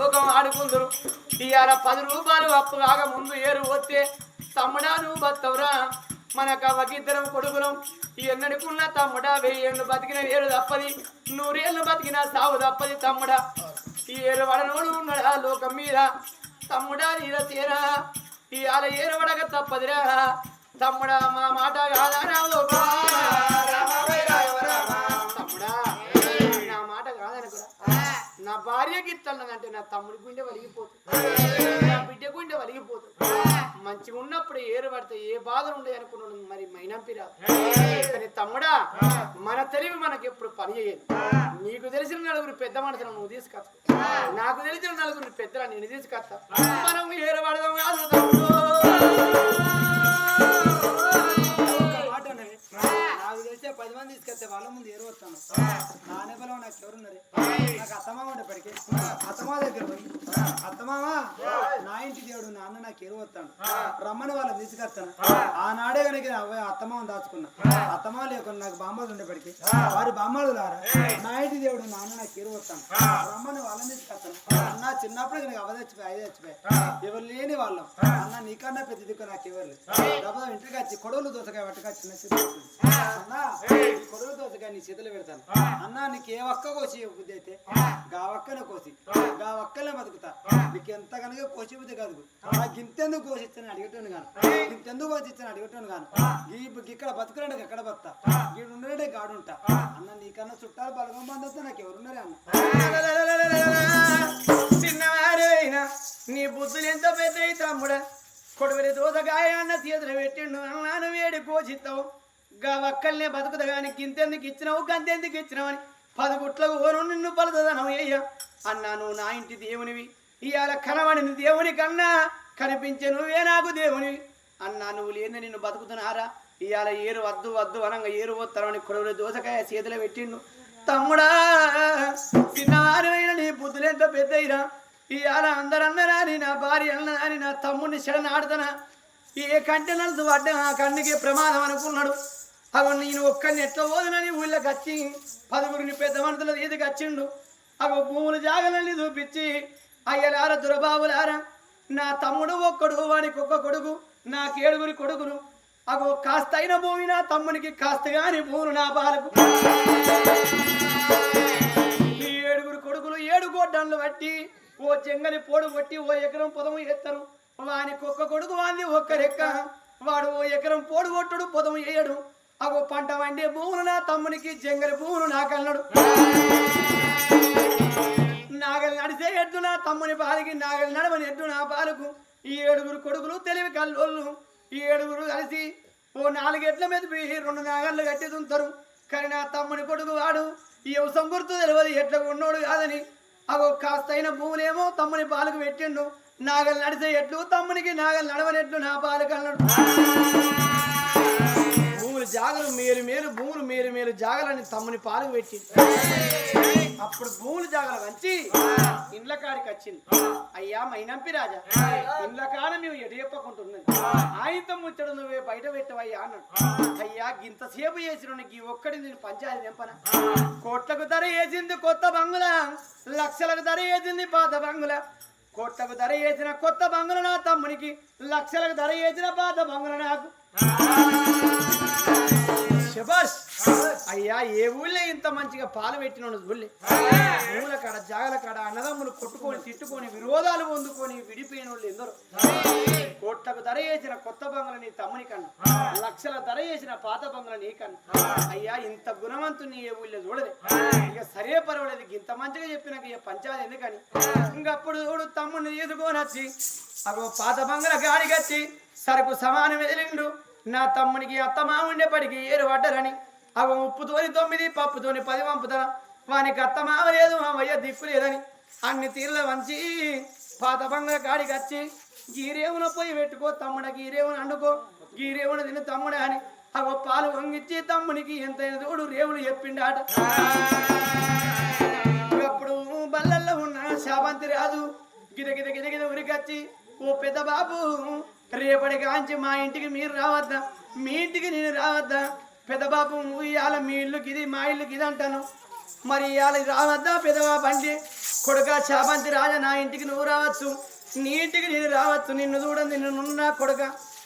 లోకం ఆడుకుందరు. ఇవాళ పది రూపాయలు అప్పు కాక ముందు ఏరు వస్తే తమ్ముడా నువ్వు బతవరా మనకు అవకిద్దరం కొడుకులం. ఎన్నడుకున్న తమ్ముడా వెయ్యేళ్ళు బతికిన ఏడు తప్పది. నూరేళ్ళు బతికిన సావు తప్పది తమ్ముడా. ఈ ఏరు వడనోడు ఉన్నాడా లోకం మీద. తమ్ముడా నీర తీరా. ఇవాళ ఏరు వడక తప్పదిరా. తమ్ముడా మా మాట కాదా నా భార్య భార్యకి నా తమ్ముడి గుండె వలిగిపోతుంది. నా బిడ్డ గుండె వలిగిపోతుంది. మంచిగా ఉన్నప్పుడు ఏరు పడితే ఏ బాధలు ఉండే అనుకున్నాను మరి మైనంపి రాదు. కానీ తమ్ముడా మన తెలివి మనకి ఎప్పుడు పని చేయదు. నీకు తెలిసిన నలుగురు పెద్ద మనుషులు నువ్వు తీసుకొస్తా నాకు తెలిసిన నలుగురు పెద్దల నేను తీసుకొస్తా మనం ఏరు పడదాం నాకు తెలిసే పది మంది తీసుకొస్తే వాళ్ళ ముందు ఏరు వస్తాను. ఎవరున్నారు? నాకు అత్తమామ ఉండేప్పటికీ అత్తమామ దగ్గర పోయి అత్తమామ నా ఇంటి దేవుడు నాన్న నాకు ఎరువు వస్తాను రమ్మని వాళ్ళని తీసుకొస్తాను. ఆనాడే కనుక అవ్వ అత్తమామ దాచుకున్నా. అత్తమామ లేకుండా నాకు బామ్మలు ఉండేప్పటికీ వారి బామ్మలు లారా నా ఇంటి దేవుడు నాన్న నాకు ఎరువు వస్తాను. రమ్మని వాళ్ళని తీసుకొస్తాను. అన్న చిన్నప్పుడు కనుక అవ తెచ్చిపోయి ఐదు తెచ్చిపోయి ఎవరు లేని వాళ్ళం. అన్న నీకన్నా పెద్ద దిక్కు నాకు ఎవరు డబ్బా ఇంటికి వచ్చి కొడవలు దోసకాయ పట్టుకొచ్చి నా చేతిలో పెడుతుంది. అన్న కొడవలు దోసకాయ నీ చేతులు పెడతాను. అన్న నీకు ఏ ఒక్క కోసి బుద్ధి అయితే గా ఒక్కనే కోసి. గా ఒక్కలే బతుకుతా. నీకు ఎంత కనుక కోసి బుద్ధి కాదు. ఆ. గింతెందుకు కోసిస్తాను అడిగేటోను గాను గింతెందుకు కోసిస్తాను అడిగేటోను ఈ ఇక్కడ బతుకున్నాడు ఎక్కడ బతుతా? గీడు ఉన్నాడే గాడుంటా. అన్న నీకన్నా చుట్టాలు బలగం బంధుతో నాకు ఎవరున్నారే అన్న? చిన్నవారైనా నీ బుద్ధులు ఎంత పెద్ద తమ్ముడా? కొడుకుని దోసగాయ అన్న చేతులు పెట్టిండు. అన్నాను వేడి కోచిస్తావు గా ఒక్కల్నే బతుకుతా కానీ గింతెందుకు ఇచ్చినావు గంతెందుకు ఇచ్చినావు అని పది గుట్లకు ఓను నిన్ను పలుతుందనవు అయ్యా. అన్నా నువ్వు నా ఇంటి దేవునివి. ఇవాళ కనవడిని దేవుని కన్నా కనిపించే నువ్వే నాకు దేవుని. అన్నా నువ్వు లేని నిన్ను బతుకుతున్నారా? ఇవాళ ఏరు వద్దు వద్దు అనంగా ఏరు పోతారని కొడుకుని దోసకాయ చేతిలో పెట్టిండు. తమ్ముడా చిన్నవారివైన నీ బుద్ధులు ఎంత పెద్దయిరా? ఇవాళ అందరన్నరా నీ నా భార్య అన్నదాని నా తమ్ముడిని చెడని ఏ కంటి నలుసు పడ్డా? ఆ కన్నుకి ప్రమాదం అనుకున్నాడు. అగో నేను ఒక్కడిని ఎట్లా పోదునని ఊళ్ళోకి వచ్చి పదుగురిని పెద్ద మనుషుల ఈదికి వచ్చిండు అగో భూములు జాగలని చూపించి అయ్యలార దురబాబులారా నా తమ్ముడు ఒక్కడు వానికి ఒక్క కొడుకు నా కేడుగురి కొడుకును అగో కాస్త అయిన భూమి నా తమ్మునికి కాస్త గాని భూములు నా బాలకు ఈ ఏడుగురు కొడుకులు ఏడు గొడ్డన్లు బట్టి ఓ చెంగని పోడు కొట్టి ఓ ఎకరం పొదము ఎత్తరు. వానికి ఒక్క కొడుకు వాంది ఒక్క రెక్క. వాడు ఓ ఎకరం పోడు కొట్టుడు పొదము వేయడు అగో పంట వండే భూములు నా తమ్మునికి జంగలి భూములు నాకన్నాడు నాగలి నడిసే ఎద్దున తమ్ముని పాలికి నాగలి నడవని ఎద్దున పాలకు ఈ ఏడుగురు కొడుకులు తెలివి కల్లోళ్ళు. ఈ ఏడుగురు కలిసి ఓ నాలుగెట్ల మీద పోయి రెండు నాగళ్ళు కట్టి తుంతరు కానీ నా తమ్ముని కొడుకు వాడు ఈ వ్యవసం గుర్తు తెలియదు ఎట్లా ఉన్నోడు కాదని. అగో కాస్తైన భూములేమో తమ్ముని పాలకు పెట్టిండు. నాగలు నడిసే ఎట్లు తమ్మునికి నాగలు నడవనెట్లు నా పాలకు అన్నాడు భూములు జాగలు మేలు మేలు భూములు మేలు మేలు జాగలని తమ్ముని పాలకు పెట్టి. అప్పుడు భూములు జాగలు వంచి ఇండ్ల కాడికి వచ్చింది. అయ్యా మైనంపి రాజా ఇండ్ల కాడ మేము ఎటు చెప్పకుంటున్నది ఆయనతో ముచ్చడు నువ్వే బయట పెట్టవయ్యా అన్నాడు. అయ్యా గింతసేపు చేసిన ఈ ఒక్కడి నేను పంచాయతీ నింపన కోట్లకు ధర వేసింది కొత్త బంగుల లక్షలకు ధర వేసింది పాత బంగుల. కోట్లకు ధర వేసిన కొత్త బంగుల నా తమ్మునికి లక్షలకు ధర వేసిన పాత బంగుల నాకు. శబాష్ అయ్యా ఏ ఊళ్ళో ఇంత మంచిగా పాలు పెట్టిన ఊళ్ళే? ఊళ్ళ కాడ జాగల కాడ అన్నదమ్ములు కొట్టుకొని తిట్టుకొని విరోధాలు పొందుకొని విడిపోయిన వాళ్ళు ఎందరో? కోట్లకు ధర చేసిన కొత్త బంగ్ల నీ తమ్ముని కన్నా. లక్షల ధర చేసిన పాత బంగ్ల నీ కన్నా. అయ్యా ఇంత గుణవంతుని ఏ ఊళ్ళో చూడలే. ఇక సరే పర్వాలేదు ఇంత మంచిగా చెప్పినాక ఇక పంచాయతీ ఎందుకని? ఇంకప్పుడు చూడు తమ్ముడిని తీసుకొని వచ్చి అగో పాత బంగ్ల గాడిగచ్చి సరుకు సమానం ఎదిరిండు. నా తమ్మునికి అత్తమా ఉండేప్పటికి ఏరు పడ్డరని. అవ ఉప్పుతోని తొమ్మిది పప్పుతోని పది పంపుతారా వానికి అత్తమావ లేదు మామయ్య దిక్కు లేదని అన్ని తీర్ల వంచి పాత బంగ కాడికి వచ్చి గీరేవున పోయి పెట్టుకో తమ్ముడ గీరేవున అండుకో గీరేవున తిని తమ్ముడ అని అగో పాలు వంగిచ్చి తమ్మునికి ఎంతైన తోడు రేవులు చెప్పిండాట. అప్పుడు బల్లల్లో ఉన్న శాబంతి రాజు గిద గిద గిద గిద ఉరికొచ్చి ఓ పెద్ద బాబు రేపటి కాంచి మా ఇంటికి మీరు రావద్దా? మీ ఇంటికి నేను రావద్దా? పెద్ద బాబు నువ్వు ఇవాళ మీ ఇల్లుకి ఇది మా ఇల్లుకి ఇది అంటాను. మరి ఇవాళ రావద్దా పెదవా బండి కొడుక చాపంతి రాజా నా ఇంటికి నువ్వు రావచ్చు. నీ ఇంటికి నేను రావచ్చు. నిన్ను చూడండి నిన్నున్నా కొడుక.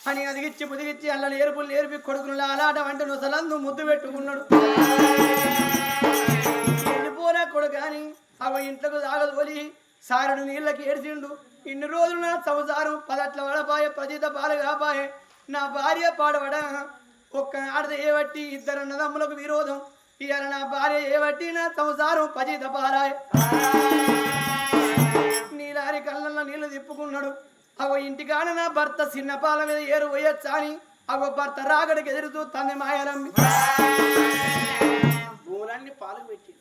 అని అదిగిచ్చి ముదిగిచ్చి అల్ల నేర్పులు నేర్పి కొడుకును అలాట నువ్వు నుసలందు ముద్దు పెట్టుకున్నాడు. వెళ్ళిపోరా కొడుక అని అవ ఇంట్లోకి తాగదోలి సారుడు నీళ్ళకి ఏడ్చిండు. ఇన్ని రోజులు నా సంసారం పదట్ల వడపాయే పదిత పాలు కాపాయే నా భార్య పాడవడా? ఒక్క ఆడద ఏ ఇద్దరు అన్నదమ్ములకు విరోధం. ఇవాళ నా భార్య ఏ నా సంసారం పజిత పారాయ్. నీలారి కళ్ళల్లో నీళ్ళు తిప్పుకున్నాడు. అవ ఇంటికాడ నా భర్త చిన్నపాల మీద ఏరు పోయొచ్చా అని అవ భర్త రాగడికి ఎదురుతూ తంది మాయరమ్మి భూములన్నీ పాలు పెట్టి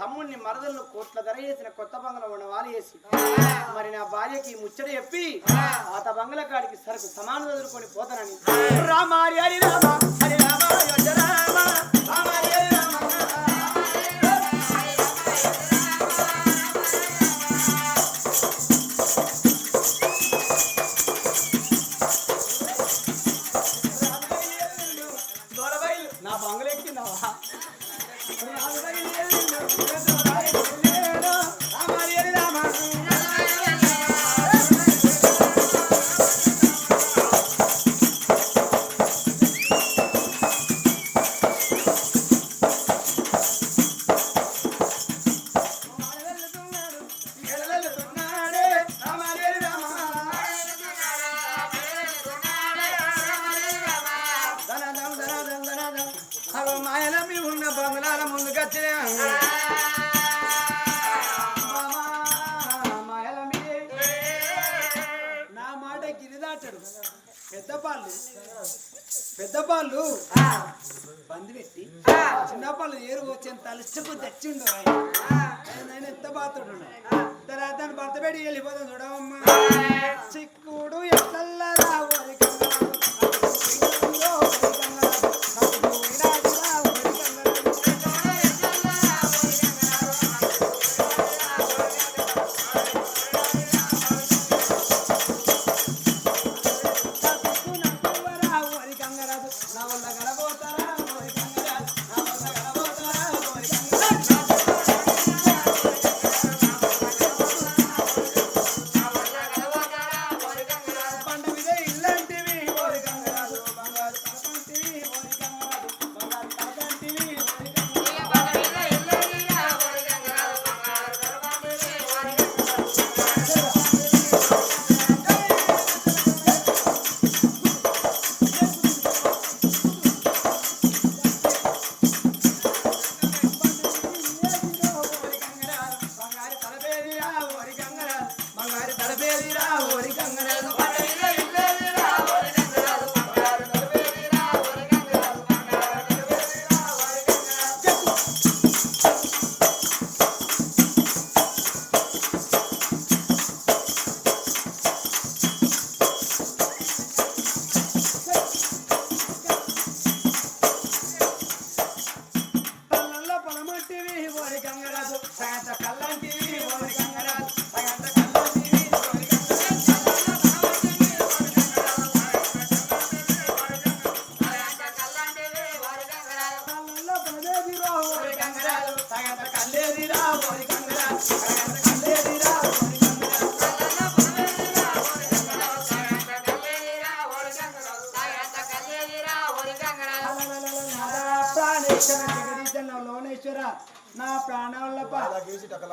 తమ్ముడిని మరదలను కోట్ల ధర చేసిన కొత్త బంగ్లా ఉన్న వాళ్ళు చేసి మరి నా భార్యకి ముచ్చట చెప్పి ఆత బంగ్లా కాడికి సరుకు సమానం ఎదుర్కొని పోతానని. రామారి హరి రామ హరి రామ రామ.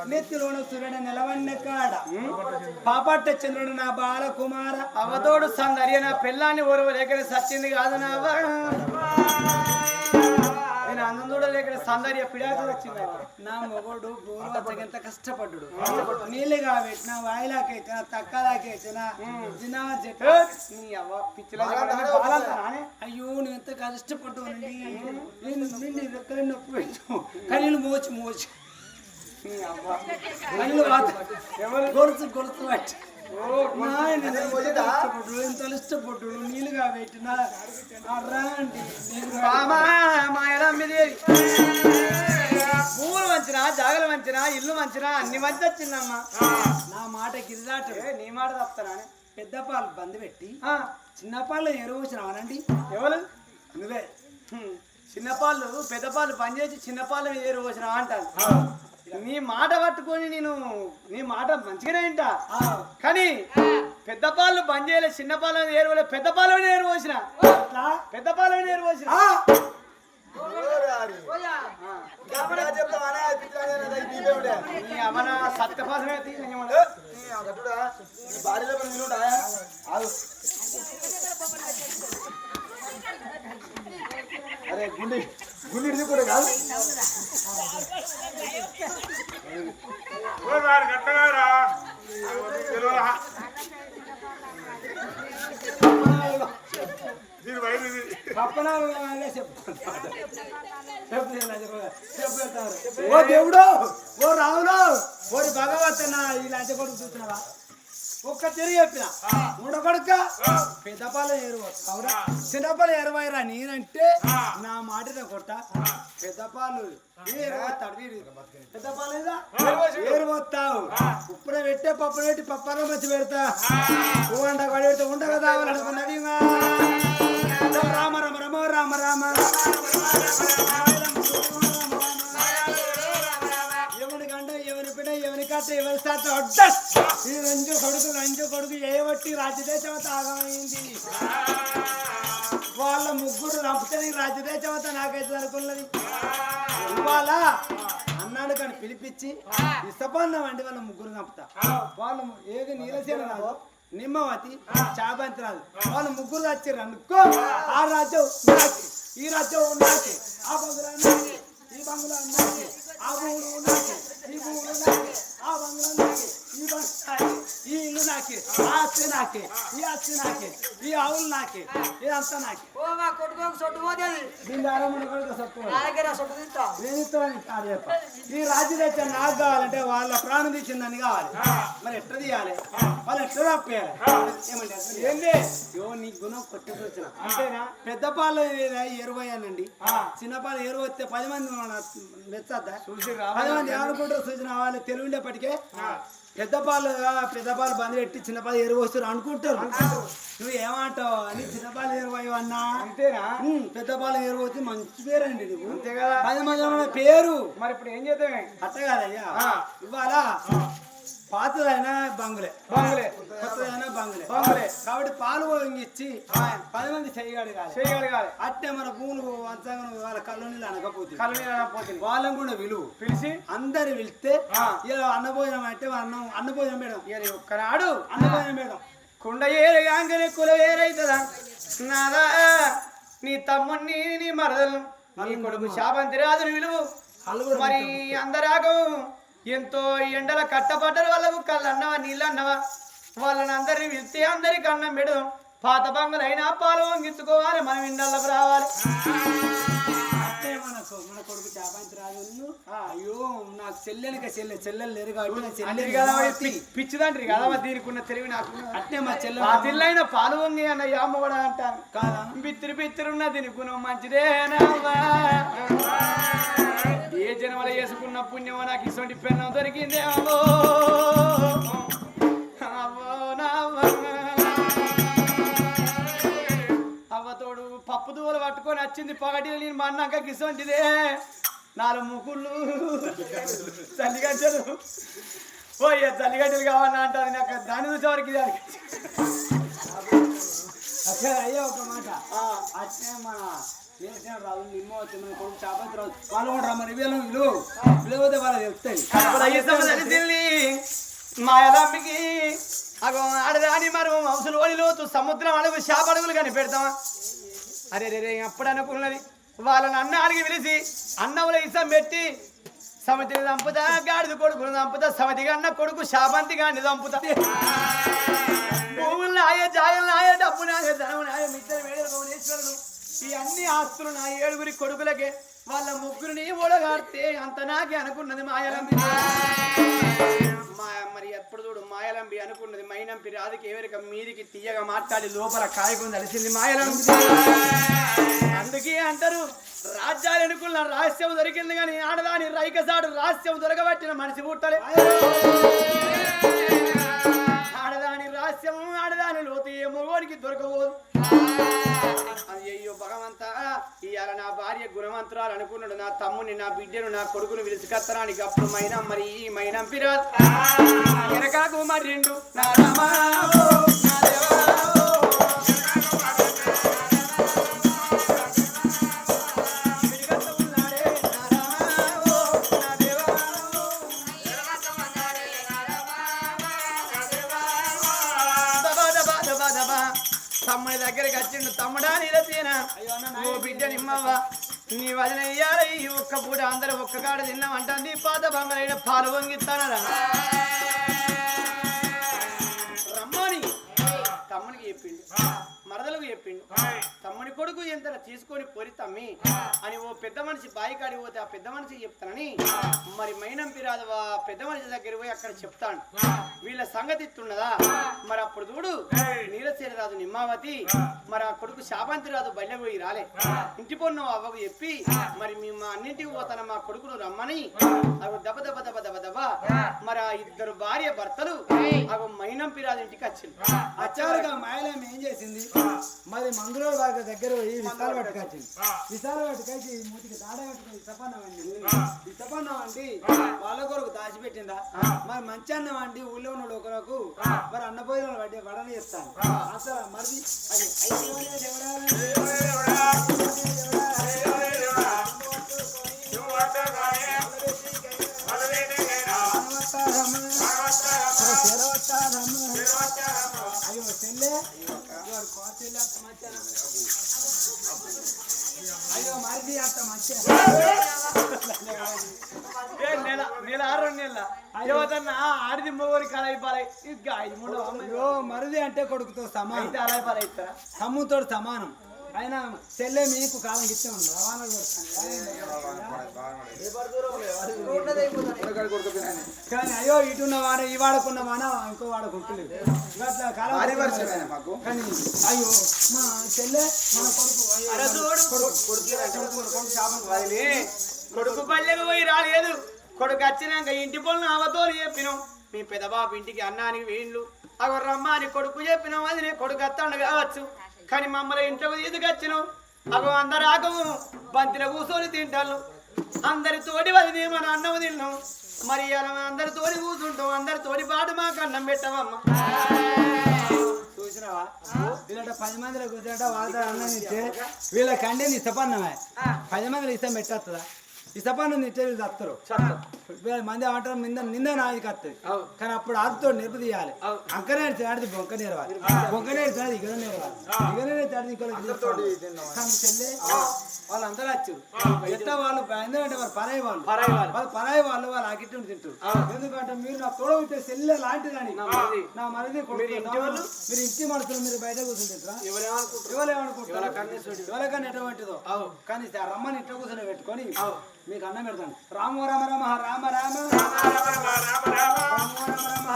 నెత్తిలోన సూర్యుడు నిలవన్న కాడ పాపట్ట చంద్రుడు నా బాలకుమార అవతోడు సందర్య నా పిల్లాన్ని ఓరవలేక సచ్చింది కాదు నా. నేను అందం చూడలేక సందర్య పిడాకు వచ్చింది. నా మొగడు గోరువచ్చగంత కష్టపడ్డు నీళ్ళు కాబెట్టిన వాయిలాకైనా తక్కలాకైనా జినావా చెట్టు నీ అవ్వ పిచ్చిలో నానే అయ్యో నువ్వు ఎంత నేను నొప్పి పెట్టు కళ్ళు మోచి మోచి నీ అవ్వ కళ్ళు వాత గొలుసు గొలుసు పట్టి నాయన ఎంత కష్టపడ్డు ఎంత ఇష్టపడ్డు నీళ్ళు కాబెట్టిన రాండి నేను రామా మాయలమ్మిదేవి భూములు మంచినా జాగలు మంచినా ఇల్లు మంచినా అన్ని మంచి వచ్చిందమ్మా నా మాట గిరిదాట నీ మాట తప్పుతానా? పెద్ద పాలు బంద్ పెట్టి ఆ, చిన్న పాలు ఎరువు వచ్చినావనండి ఎవరు? నువ్వే. చిన్నపాళ్ళు పెద్దపాళ్ళు బంద్ చేసి చిన్నపాళ్ళు ఏరు పోసిన అంటాను నీ మాట పట్టుకొని నేను నీ మాట మంచిగానే వింటా. కానీ పెద్ద పాలు బంద్ చేయలే చిన్న పాలను ఏరువలే పెద్ద పాలను ఏరు పోసిన. పెద్ద పాలను ఏరు పోసిన. సత్యపాసమే అరే గుండె. గుండె కూడా కాదు ఓ దేవుడు ఓ రాముడు ఓరి భగవత్ ఈ లంచ కొడుకు చూస్తున్నావా ఒక్క తిరిగి చెప్పిన మూడో కొడుక పెద్దపాల ఎరువు అవురా చిన్నపాల ఎరువైరా నేనంటే నా మాట కొట్ట పెద్దపాలు ఏరువస్తావు ఉప్పున పెట్టే పప్పున పెట్టి పప్పన మంచి పెడతా ఉండ పడి పెడితే ఉండ కదా రామ రామ రమ రామ రామ పిడ ఎవరి అడ్డస్ ఈ రంజు కొడుకు రంజు కొడుకు ఏవట్టి రాజ్యదేశం ఆగమైంది? వాళ్ళ ముగ్గురు రంపుతుంది రాజదేశమత నాకైతే అనుకున్నది ఇవాళ అన్నాడు కానీ పిలిపించి ఇష్టపడిన అండి వాళ్ళ ముగ్గురు చంపుతా. వాళ్ళ ఏది నీలసేన రాదు నిమ్మవతి చాబంతి రాదు వాళ్ళ ముగ్గురు వచ్చారు అనుకో ఆ రాజ్యం ఈ రాజ్యం నాకి ఆ బంగుళా నాకే ఈ బంగుళా ఆ భూములు ఈ భూములు నాకే ఆ నాకే ఈ ఆస్తి నాకే ఈ ఆవులు నాకే ఇదంతా నాకే. ఓ మా కొట్టుకోకు సొట్టు పోతుంది. దీని ద్వారా మన కొడుకు సత్తుకోవాలి. నా దగ్గర సొట్టు తింటా నేను ఇస్తానని కాదు చెప్ప. ఈ రాజ్యం నాకు కావాలంటే వాళ్ళ ప్రాణం తీసిందని కావాలి. మరి ఎట్లా తీయాలి? వాళ్ళు ఎట్లా తప్పేయాలి ఏమంటారు ఏంది యో నీ గుణం కొట్టుకొచ్చిన అంతేనా? పెద్ద పాలు ఎరువయ్యానండి చిన్న పాలు ఎరువు వస్తే పది మంది మెచ్చద్దా? పది మంది ఏమనుకుంటారు సూచన వాళ్ళు తెలివిండేపటికే పెద్ద పాలు ఆ, పెద్ద పాలు బంద్ పెట్టి చిన్న పాలు ఎరువు వస్తారు అనుకుంటారు. నువ్వు ఏమంటావు? అని చిన్న పాలు ఎరువు అన్నా. అంతేనా? ఉమ్, పెద్ద పాలెం ఏరు వచ్చి మంచి పేరండి నువ్వు అంతే కదా. పది మంది పేరు. మరి ఇప్పుడు ఏం చేద్దామే? అట్ట కాదయ్యా. ఆ. పాతదైనా బంగులే. బంగులే. కొత్తదైనా బంగులే. బంగులే. కాబట్టి పాలు ఇచ్చి పది మంది చేయగాడు కాదు అట్టే మన భూములు వంచంగా వాళ్ళ కళ్ళు నీళ్ళు అనకపోతే కళ్ళు నీళ్ళు పోతుంది వాళ్ళని కూడా విలువ పిలిచి అందరు ఆ. ఇలా అన్నభోజనం అంటే అన్నం అన్నభోజనం మేడం. ఇక ఒక్కనాడు. అన్నభోజనం మేడం. కుండ ఏరుగాంగనే కుల వేరైతుందా నాదా నీ తమ్ముణ్ణి నీ మరదలు. నీ కొడుకు శాపంతి రాజుని విలువు మరి అందరాగం ఎంతో ఎండల కట్టపడ్డరు వాళ్ళకు కళ్ళు అన్నవా నీళ్ళు అన్నవా వాళ్ళని అందరిని పిలిస్తే అందరికి అన్నం పెడదాం. పాత బంగులైనా పాలు వంగించుకోవాలి మనం ఇండల్లోకి రావాలి. మనకు మన కొడుకు చాపాంతి రాజు అయ్యో నాకు చెల్లెలిక చెల్లె చెల్లెలు లేరు కాబట్టి పిచ్చిదండ్రి కదా దీనికి ఉన్న తెలివి నాకు. అట్టే మా చెల్లె ఆ తిల్లైన పాలు వంగి అన్న యామ్మ కూడా అంటాను. కాదా? బిత్తిరి బిత్తిరున్న దీని గుణం మంచిదేనవ్వా ఏ జన్మల చేసుకున్న పుణ్యం నాకు ఇటువంటి పెన్నం దొరికిందేమో. అవ్వతోడు పప్పు దూవలు పట్టుకొని వచ్చింది. పగటిలో నేను మా అన్నాక గిసొంటిదే నాలుగు ముకుళ్ళు చల్లిగడ్డలు ఓయ్య చల్లిగడ్డలు కావాలన్నా అంటారు. నాకు దాని చూసే వరకు ఇది అయ్యా ఒక మాట. అట్నే మన చేసిన రాజు నిమ్మ వచ్చి మన కొడుకు వాళ్ళు కూడా వీళ్ళు. వాళ్ళు చెప్తాయి మాయలాంబికి అగో ఆడదాని మరి వంశులు లోతు సముద్రం అడుగు శాపడుగులు కానీ పెడతామా అరే రే రే అప్పుడు అనుకున్నది. వాళ్ళని అన్న అడిగి పిలిచి అన్నవుల ఇసం పెట్టి సమతిని చంపుతా గాడిద కొడుకును చంపుతా సమతిగా అన్న కొడుకు శాపంతి గాని చంపుతా. భూములు నాయ జాగలు నాయ డబ్బు నాయ ధనం నాయ మిత్రులు వేడలు ఈ అన్ని ఆస్తులు నా ఏడుగురి కొడుకులకే వాళ్ళ ముగ్గురిని ఓడగాడితే అంత నాకే అనుకున్నది మాయలంబి. మా- మరి ఎప్పుడు చూడు మాయలంబి అనుకున్నది మైనంపి రాధికి ఎవరిక మీదికి తీయగా మాట్లాడి లోపల కాయకుండా అలిసింది మాయలంబి. అందుకే అంటారు రాజ్యాలు అనుకున్న రహస్యం దొరికింది కానీ ఆడదాని రైకసాడు రహస్యం దొరకబట్టిన మనిషి పుట్టలే. ఆడదాని రహస్యం ఆడదాని లోతు ఏ మొగోడి దొరకబోదు. అయ్యో భగవంతా ఇవాళ నా భార్య గుణవంతురాలు అనుకున్నాడు నా తమ్ముని నా బిడ్డను నా కొడుకును విలుసుకత్తరానికి అప్పుడు మైనా మరి ఈ మైనం పిరాజ్ వెనకాకు మరి రెండు. నా రామా ఓ బిడ్డ నిమ్మవ్వ నీ వదిన ఈ ఒక్క పూట అందరూ ఒక్క కాడ తిన్నామంటుంది. పాత బంగారైన పాలు పొంగిస్తానరా రమ్మని. తమ్మునికి చెప్పిండు. మరదలకు చెప్పిండు. తమ్ముని కొడుకు ఎంత తీసుకొని పొరి తమ్మి. అని ఓ పెద్ద మనిషి బాయి కాడికి పోతే ఆ పెద్ద మనిషి చెప్తానని మరి మైనం పిరాదవా? పెద్ద మనిషి దగ్గర పోయి అక్కడ చెప్తాను. వీళ్ళ సంగతి ఇస్తున్నదా మరి అప్పుడు చూడు రాదు నిమ్మావతి మరి ఆ కొడుకు శాపంతి రాదు బయట పోయి రాలే. ఇంటి పొన్ను అవ్వకు చెప్పి మరి మేము మా అన్నింటికి పోతాను మా కొడుకును రమ్మని అవి దెబ్బ దెబ్బ దెబ్బ దెబ్బ దెబ్బ మరి ఆ ఇద్దరు భార్య భర్తలు అవి మైనం పిరాదు ఇంటికి వచ్చింది అచ్చారుగా మాయలేం ఏం చేసింది? మరి మందులో వారి దగ్గర పోయి విశాల పట్టుకొచ్చింది విశాల పట్టుకొచ్చి ఈ మూతికి దాడ పట్టుకొని ఇసపన్నం అండి ఇసపన్నం అండి వాళ్ళ కొరకు దాచిపెట్టిందా మరి మంచి అన్నం అండి ఊళ్ళో ఉన్న ఒకరకు మరి అన్న భోజనాలు వడ్డీ వడని చేస్తాను అసలు మరి అది అయ్యో మరిది అంత మంచిగా ఏ నెల నెల ఆరు నెల యువతన్న ఆడిది మొగోరి కళ అయిపోయి ఇక ఐదు మూడు అయ్యో మరిది అంటే కొడుకుతో సమానం. అయితే అలా అయిపోయి ఇస్తారా? తమ్ముతో సమానం. అయినా చెల్లె మీకు కాలం రవాణా కొడుతాను కానీ అయ్యో ఇటున్న వాడ ఈ వాడకున్న వాడ ఇంకో వాడ కొట్టులేదు అట్లా కాలం కానీ అయ్యో మా చెల్లె మన కొడుకు కొడుకు శాపం వదిలే. కొడుకు పల్లెకు పోయి రాలేదు. కొడుకు వచ్చినాక ఇంటి పనులు అవతో చెప్పినాం. మీ పెదబాబు ఇంటికి అన్నానికి వీళ్ళు. అగో రమ్మని కొడుకు చెప్పినాం. అది కొడుకు అత్తాడు కావచ్చు. కానీ మమ్మల్ని ఇంట్లోకి తీసుకొచ్చినాం అగో అందరు ఆకము బంతిలో కూర్చొని తింటాను. అందరి తోటి వదిలి మన అన్నం తిన్నాం. మరి ఇలా అందరి తోడి కూర్చుంటాం. అందరి తోడి పాటు మాకు అన్నం పెట్టవమ్మా చూసినావా? పది మందిలో కూర్చుంటే వాళ్ళ అన్నం ఇస్తే వీళ్ళ కండేది ఇష్టపన్నమే పది మందిలో ఇష్టం పెట్టేస్తుందా వీళ్ళు వస్తారు వీళ్ళ మంది ఏమంటారు? నింద నింద నాదికి వస్తుంది కానీ అప్పుడు ఆడుతో నిరుపు తీయాలి. అంకనేరు చాడిది బొంక నేరవాలి. బొంక నేరు చాడిది ఇగన నేరవాలి. ఇగన నేరు చాడిది ఇంకో కానీ చెల్లె వాళ్ళందరూ వచ్చారు ఎట్లా వాళ్ళు ఎందుకంటే వాళ్ళు పరాయి వాళ్ళు. వాళ్ళు. వాళ్ళు పరాయి వాళ్ళు వాళ్ళు ఆకిట్టు తింటారు ఎందుకంటే మీరు నా తోడ ఉంటే సెల్లె లాంటిదని. నా మరిది. మీరు ఇంటి వాళ్ళు? మీరు ఇంటి మనుషులు మీరు బయట కూర్చుంటారా ఎవరేమనుకుంటారు ఎవరికన్నా ఎటువంటిదో. కానీ రమ్మని ఇంట్లో కూర్చొని పెట్టుకొని మీకు అన్నం పెడతాను రామ రామ రామ రామ రామ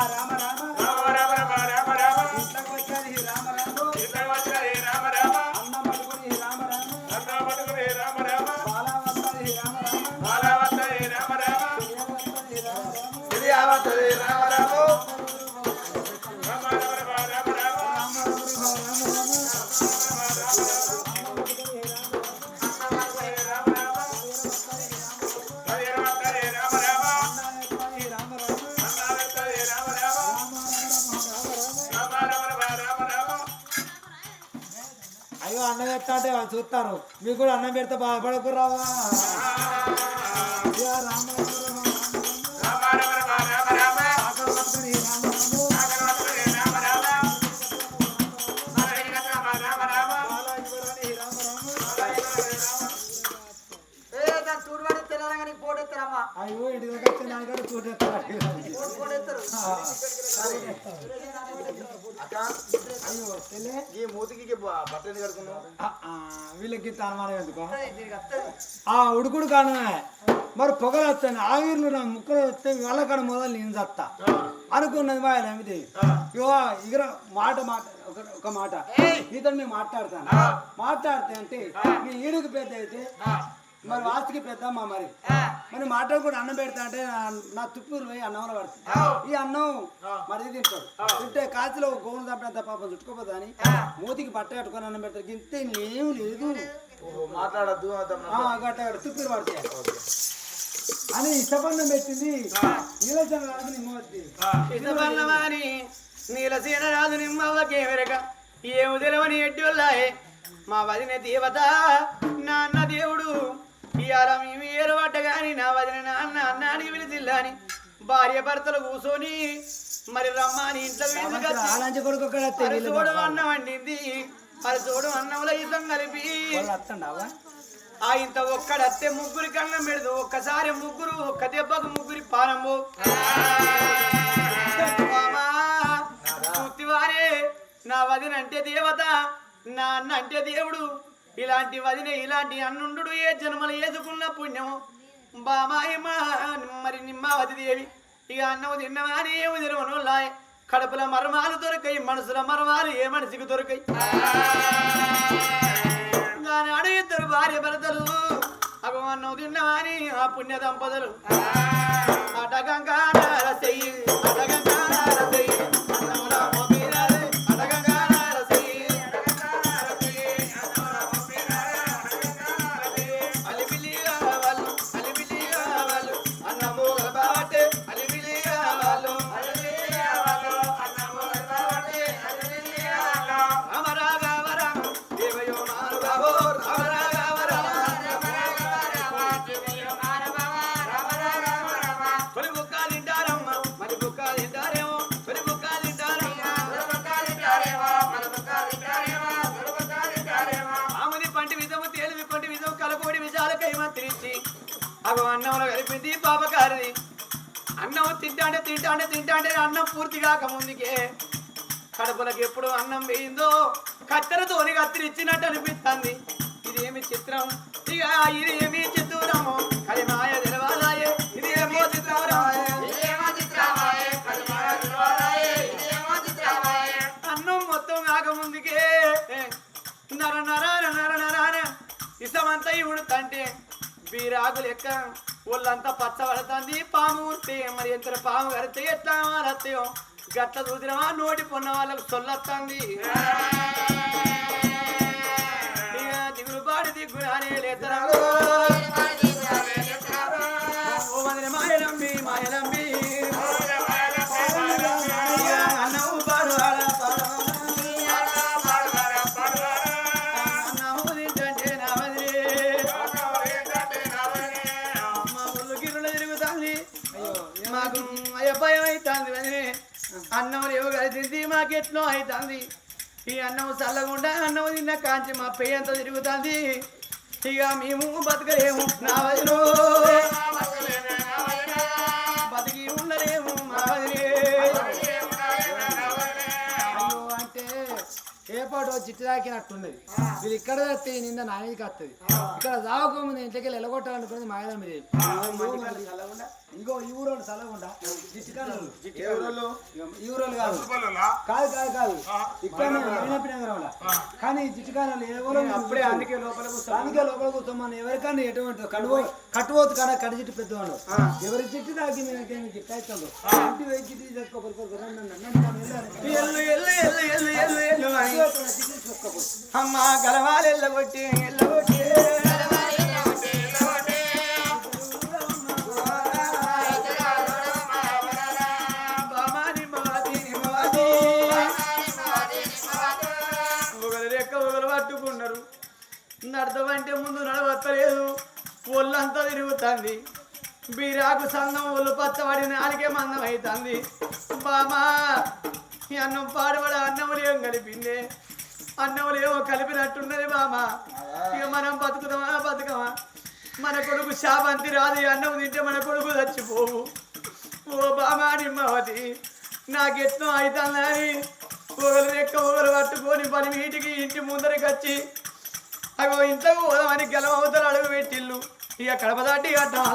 రామ రామ రామ రామ ఇంట్లోకి వచ్చేది రామ రామ అన్నం పెడతా అంటే వాళ్ళు చూస్తారు. మీకు కూడా అన్నం పెడితే బాధపడకు ఈ మూతికి బట్టలు కడుకున్నావు ఆ, ఆ, వీళ్ళకి ఎందుకో? ఆ ఉడుకుడు కానమే. మరి పొగలు వస్తాను ఆవిర్లు నా ముక్కలు వస్తే వెళ్ళకాడ మొదలు నేను చత్తా. అనుకున్నది మా ఏమిటి ఇగో ఇగర మాట మాట ఒక ఒక మాట. నీతో నేను మాట్లాడతాను. మాట్లాడితే అంటే నీ ఈడుకు పెద్ద అయితే మరి వాస్తుకి పెద్దమ్మ మరి. మరి మాట్లాడుకుంటూ అన్నం పెడతా అంటే నా- నా తుప్పూరు పోయి అన్నంలో పడుతుంది. ఈ అన్నం మరి తింటాడు. తింటే కాచిలో గోను చంపినంత పాపం చుట్టుకోపోతా అని మూతికి బట్ట కట్టుకొని అన్నం పెడతాడు. ఇంత ఏం లేదు. ఓహో, మాట్లాడద్దు గట్ట తుప్పూరు పడతాయి. అని ఇష్టపందం పెట్టింది. నీలచంద్ర రాజు నిమ్మవద్ది ఇష్టపల్లవాని నీలసీన రాజు నిమ్మవ్వకే వెరక ఏము తెలవని ఎడ్డోళ్ళాయే మా వదిన దేవత నాన్న దేవుడు ఇవాళ మేము ఏరువాట గాని నా వదిన నాన్న అన్నానికి పిలిచిల్లాని భార్య భర్తలు కూసోని మరి రమ్మని ఇంట్లో వీళ్ళు చూడు అన్నం వండింది. మరి చూడు అన్నంలో ఇసం కలిపి. ఆ ఇంత ఒక్కడత్తే ముగ్గురి కన్నం పెడదు. ఒక్కసారి ముగ్గురు ఒక్క దెబ్బకు ముగ్గురి పానము చూత్తివారే నా వదిన అంటే దేవత నా అన్న అంటే దేవుడు. ఇలాంటి వదిన ఇలాంటి అన్నుండు ఏ జన్మలు వేసుకున్న పుణ్యము? బామాయమ్మ మరి నిమ్మావతి దేవి. ఇక అన్నము తిన్నవాని ఏమి తినవను లాయ్ కడుపుల మర్మాలు దొరకాయి మనసుల మర్మాలు ఏ మనిషికి దొరకాయి? నానాడు ఇద్దరు భార్య భర్తలు అగమన్నం తిన్నవాని ఆ పుణ్య దంపతులు అటగంగా చెయ్యి అన్నం పూర్తి కాక ముందుకే కడుపులకు ఎప్పుడు అన్నం వేయిందో కత్తెరతోని కత్తిరిచ్చినట్టు అనిపిస్తుంది. ఇదేమి చిత్రం? ఇక ఇది ఏమి చిత్తూరము కలిమాయ తెలవాలాయే ఇది ఏమో చిత్రము అన్నం మొత్తం కాకముందుకే నర నర నర నర ఇసమంతా ఇవుడుతంటే బీరాకు లెక్క ఒళ్ళంతా పచ్చబడుతుంది. పాము ఉంటే మరి ఎంత పాము కడితే ఎట్లా మారత్తాయో గట్ల చూసినవా నోటి పొన్న వాళ్ళకు సొల్లొస్తుంది ఇక దిగులు పాడి దిగురానే లేతరా ఓ వదిన మాయలంబి మాయలంబి మాకు భయం అవుతుంది వదిలే అన్నం లేవు కలిసింది మాకు ఎట్నో అవుతుంది? ఈ అన్నం చల్లకుండా అన్నం తిన్న కాంచి మా పెయ్యంతా తిరుగుతుంది. ఇక మేము బతకలేము. నా వదిలో చిట్టు తాకినట్టున్నది వీళ్ళు ఇక్కడ వస్తే నింద నా మీదకి వస్తుంది ఇక్కడ దావకముందు ఇంటికి వెళ్ళి ఎలగొట్టాలనుకున్నది మాయదా మీద ఇంకో ఈ ఊరోళ్ళు చల్లకుండా? ఈ ఊరోళ్ళు కాదు కాదు కాదు కాదు ఇక్కడ నగరంలో కానీ జిట్టుకాళ్ళు ఏ ఊరో అప్పుడే అందుకే లోపల కూర్చో. అందుకే లోపల కూర్చోమని ఎవరికన్నా ఎటువంటి కడువ కట్టుపోతు కాడ కడి జిట్టు పెద్దవాళ్ళు ఎవరి జిట్టు తాకి మీకేమి జిట్టు అవుతుందో ఇంటి జిట్టు చేసుకోకరు ఎల్లు అమ్మ గలవాలి ఎల్లగొట్టి ఎల్లగొట్టి. బామాని మాదిని మాది. పట్టుకున్నారు. నడతమంటే ముందు నడవత్తలేదు. ఒళ్ళంతా తిరుగుతుంది. బీరాకు సంఘం ఒళ్ళు పచ్చబడి నాలుగే మందం అవుతుంది బామా ఈ అన్నం పాడుబడ అన్నం ఏం కలిపిందే? అన్నం ఏమో కలిపినట్టున్నది బామా ఇక మనం బతుకుదామా? బతుకమా? మన కొడుకు శాపంతి రాదు అన్నం తింటే మన కొడుకు చచ్చిపోవు. ఓ బామా నిమ్మవతి నాకెట్నో అవుతుందని ఒకరు రెక్క ఒకరు పట్టుకొని పని వీటికి ఇంటి ముందరికి వచ్చి అగో ఇంట్లోకి పోదామని గెలం అవతల అడుగు పెట్టిల్లు ఇక కడప దాటి అడ్డం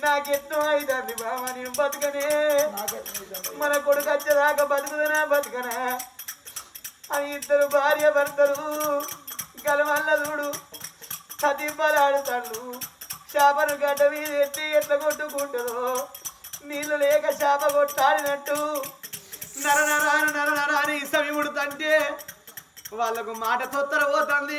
ఓ బామా నిమ్మవతి నా నాకెట్నో అవుతుంది బావ? నేను బతుకనే. మన కొడుకు వచ్చేదాకా బతుకుదనా బతుకనా. అని ఇద్దరు భార్య భర్తలు గలమల్ల చూడు సతింపలాడుతాడు చేపను గడ్డ మీద ఎత్తి ఎట్లా కొట్టుకుంటారో నీళ్ళు లేక చేప కొట్టాడినట్టు. నర నరాను నర నరాని సమయముడు తంటే వాళ్ళకు మాట తొత్తర పోతుంది.